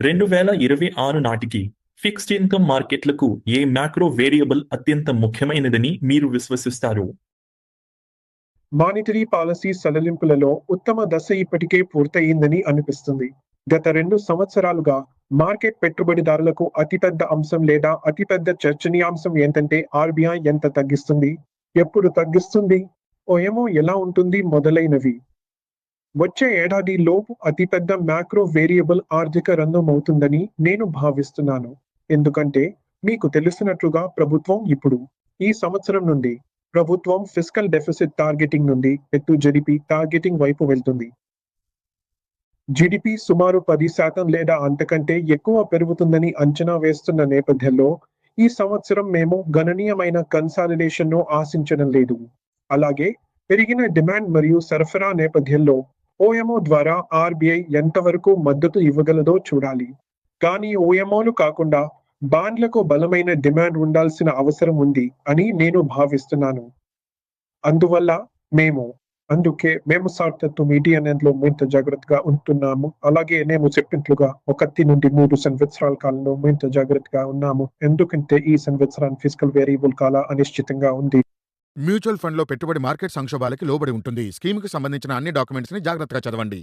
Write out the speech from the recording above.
రెండు వేల ఇరవై ఆరు నాటికి ఫిక్స్డ్ ఇన్కమ్ మార్కెట్లకు ఏ మ్యాక్రో వేరియబుల్ అత్యంత ముఖ్యమైనదని మీరు విశ్వసిస్తారు? మానిటరీ పాలసీ సడలింపులలో ఉత్తమ దశ ఇప్పటికే పూర్తయిందని అనిపిస్తుంది. గత రెండు సంవత్సరాలుగా మార్కెట్ పెట్టుబడిదారులకు అతిపెద్ద అంశం లేదా అతిపెద్ద చర్చనీయాంశం ఏంటంటే ఆర్బీఐ ఎంత తగ్గిస్తుంది? ఎప్పుడు తగ్గిస్తుంది? ఓ ఏమో ఎలా ఉంటుంది మొదలైనవి. వచ్చే ఏడాది లోపు అతిపెద్ద మ్యాక్రో వేరియబుల్ ఆర్థిక రంగం అవుతుందని నేను భావిస్తున్నాను. ఎందుకంటే మీకు తెలిసినట్లుగా ప్రభుత్వం ఇప్పుడు ఈ సంవత్సరం నుండి ప్రభుత్వం ఫిజికల్ డెఫిసిట్ టార్గెటింగ్ నుండి ఎత్తు జిడిపి టార్గెటింగ్ వైపు వెళ్తుంది. జిడిపి సుమారు పది శాతం లేదా అంతకంటే ఎక్కువ పెరుగుతుందని అంచనా వేస్తున్న నేపథ్యంలో ఈ సంవత్సరం మేము గణనీయమైన కన్సాలిడేషన్ను ఆశించడం లేదు. అలాగే పెరిగిన డిమాండ్ మరియు సరఫరా నేపథ్యంలో ఓఎంఓ ద్వారా ఆర్బీఐ ఎంతవరకు మద్దతు ఇవ్వగలదో చూడాలి. కానీ ఓఎంఓలు కాకుండా బాండ్లకు బలమైన డిమాండ్ ఉండాల్సిన అవసరం ఉంది అని నేను భావిస్తున్నాను. అందువల్ల మేము అందుకే మేము సార్థత్వం మీడియన్లో మరింత జాగ్రత్తగా ఉంటున్నాము. అలాగే మేము చెప్పినట్లుగా ఒకటి నుండి మూడు సంవత్సరాల కాలంలో మరింత జాగ్రత్తగా ఉన్నాము. ఎందుకంటే ఈ సంవత్సరాన్ని ఫిజికల్ వేరియబుల్ కాల అనిశ్చితంగా ఉంది. మ్యూచువల్ ఫండ్లో పెట్టుబడి మార్కెట్ సంక్షోభాలకి లోబడి ఉంటుంది. స్కీమ్కి సంబంధించిన అన్ని డాక్యుమెంట్స్ని జాగ్రత్తగా చదవండి.